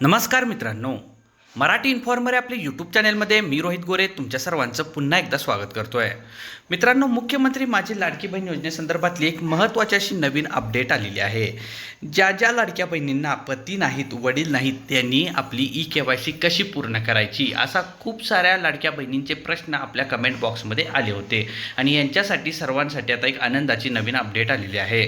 नमस्कार मित्रांनो. मराठी इन्फॉर्मर या आपल्या यूट्यूब चॅनलमध्ये मी रोहित गोरे तुमच्या सर्वांचं पुन्हा एकदा स्वागत करतो आहे मित्रांनो मुख्यमंत्री माझी लाडकी बहीण योजनेसंदर्भातली एक महत्त्वाची अशी नवीन अपडेट आलेली आहे. ज्या ज्या लाडक्या बहिणींना पती नाहीत वडील नाहीत त्यांनी आपली ई के वाय सी कशी पूर्ण करायची? असा खूप साऱ्या लाडक्या बहिणींचे प्रश्न आपल्या कमेंट बॉक्समध्ये आले होते. आणि यांच्यासाठी सर्वांसाठी आता एक आनंदाची नवीन अपडेट आलेली आहे.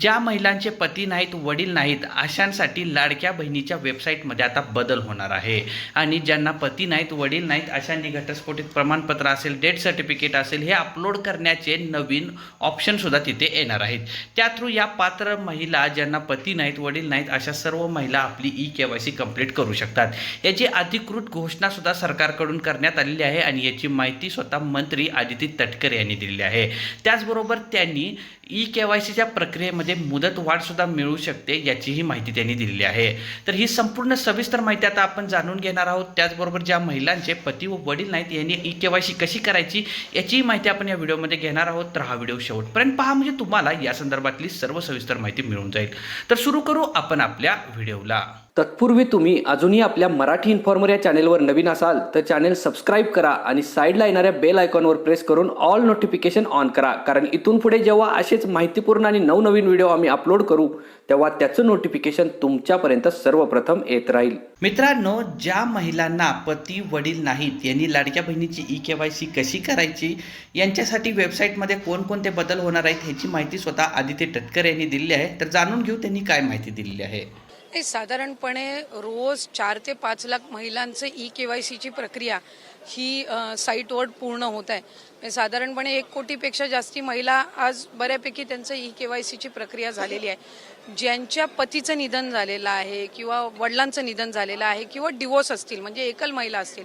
ज्या महिलांचे पती नाहीत वडील नाहीत अशांसाठी लाडक्या बहिणीच्या वेबसाईटमध्ये आता बदल होणार आहे. आणि ज्यांना पती नाहीत वडील नाहीत अशांनी घटस्फोटित प्रमाणपत्र असेल डेथ सर्टिफिकेट असेल हे अपलोड करण्याचे नवीन ऑप्शनसुद्धा तिथे येणार आहेत. त्या थ्रू या पात्र महिला ज्यांना पती नाहीत वडील नाहीत अशा सर्व महिला आपली E K Y C complete करू शकतात. याची अधिकृत घोषणासुद्धा सरकारकडून करण्यात आलेली आहे आणि याची माहिती स्वतः मंत्री आदिती तटकरे यांनी दिलेली आहे. त्याचबरोबर त्यांनी ई के वाय सीच्या प्रक्रियेमध्ये मुदत वाढसुद्धा मिळू शकते याचीही माहिती त्यांनी दिलेली आहे. तर ही संपूर्ण सविस्तर माहिती आता आपण जाणून घेणार आहोत. त्याचबरोबर ज्या महिलांचे पती व वडील नाहीत यांनी ई के वाय सी कशी करायची याचीही माहिती आपण या व्हिडिओमध्ये घेणार आहोत. तर हा व्हिडिओ शेवटपर्यंत पहा म्हणजे तुम्हाला या संदर्भातली सर्व सविस्तर माहिती मिळून जाईल. तर सुरू करू आपण आपल्या व्हिडिओला. तत्पूर्वी तुम्ही अजूनही आपल्या मराठी इन्फॉर्मर या चॅनेलवर नवीन असाल तर चॅनेल सबस्क्राईब करा आणि साईडला येणाऱ्या बेल आयकॉनवर प्रेस करून ऑल नोटिफिकेशन ऑन करा. कारण इथून पुढे जेव्हा असेच माहितीपूर्ण आणि नवनवीन व्हिडिओ आम्ही अपलोड करू तेव्हा त्याचं नोटिफिकेशन तुमच्यापर्यंत सर्वप्रथम येत राहील. मित्रांनो ज्या महिलांना पती वडील नाहीत यांनी लाडक्या बहिणीची ई के वाय सी कशी करायची यांच्यासाठी वेबसाईटमध्ये कोणकोणते बदल होणार आहेत ह्याची माहिती स्वतः आदित्य टटकर यांनी दिलेली आहे. तर जाणून घेऊ त्यांनी काय माहिती दिलेली आहे. नाही साधारणपणे रोज चार ते पाच लाख महिलांचं ई के वाय सीची प्रक्रिया ही साईटवर पूर्ण होत आहे. म्हणजे साधारणपणे एक कोटीपेक्षा जास्ती महिला आज बऱ्यापैकी त्यांचं ई के वाय सीची प्रक्रिया झालेली आहे. ज्यांच्या पतीचं निधन झालेलं आहे किंवा वडिलांचं निधन झालेलं आहे किंवा डिवोर्स असतील म्हणजे एकल महिला असतील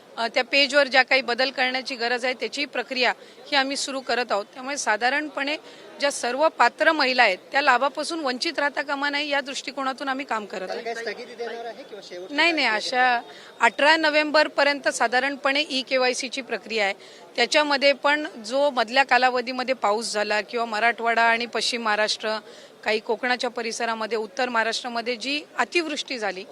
त्या पेजवर ज्या काही बदल करण्याची गरज आहे त्याची प्रक्रिया ही आम्ही सुरू करत आहोत. त्यामुळे साधारणपणे ज्या सर्व पात्र महिला आहेत त्या लाभापासून वंचित राहता कामा नाही या दृष्टिकोनातून आम्ही काम करत आहोत. नाही नाही अशा अठरा नोव्हेंबर पर्यंत साधारणपणे ई के वाय सीची प्रक्रिया आहे. त्याच्यामध्ये पण जो मधल्या कालावधीमध्ये पाऊस झाला किंवा मराठवाडा आणि पश्चिम महाराष्ट्र काही कोकणाच्या परिसरामध्ये उत्तर महाराष्ट्रामध्ये जी अतिवृष्टी झाली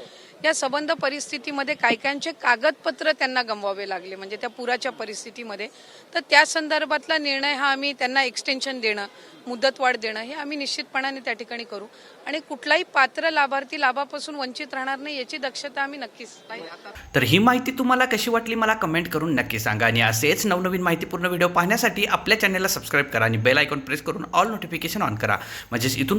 या संबंध परिस्थितीमध्ये काय काहींचे कागदपत्र त्यांना गमवावे लागले म्हणजे त्या पुराच्या परिस्थितीमध्ये. तर त्या संदर्भातला निर्णय हा आम्ही त्यांना एक्सटेन्शन देणं मुदतवाढ देणं हे आम्ही निश्चितपणाने त्या ठिकाणी करू. आणि कुठलाही पात्र लाभार्थी लाभापासून वंचित राहणार नाही याची दक्षता आम्ही नक्कीच तर ही माहिती तुम्हाला कशी वाटली मला कमेंट करून नक्की सांगा. आणि असेच नवनवीन माहितीपूर्ण व्हिडिओ पाहण्यासाठी आपल्या चॅनलला सबस्क्राईब करा आणि बेल आयकॉन प्रेस करून ऑल नोटिफिकेशन ऑन करा. म्हणजेच इथून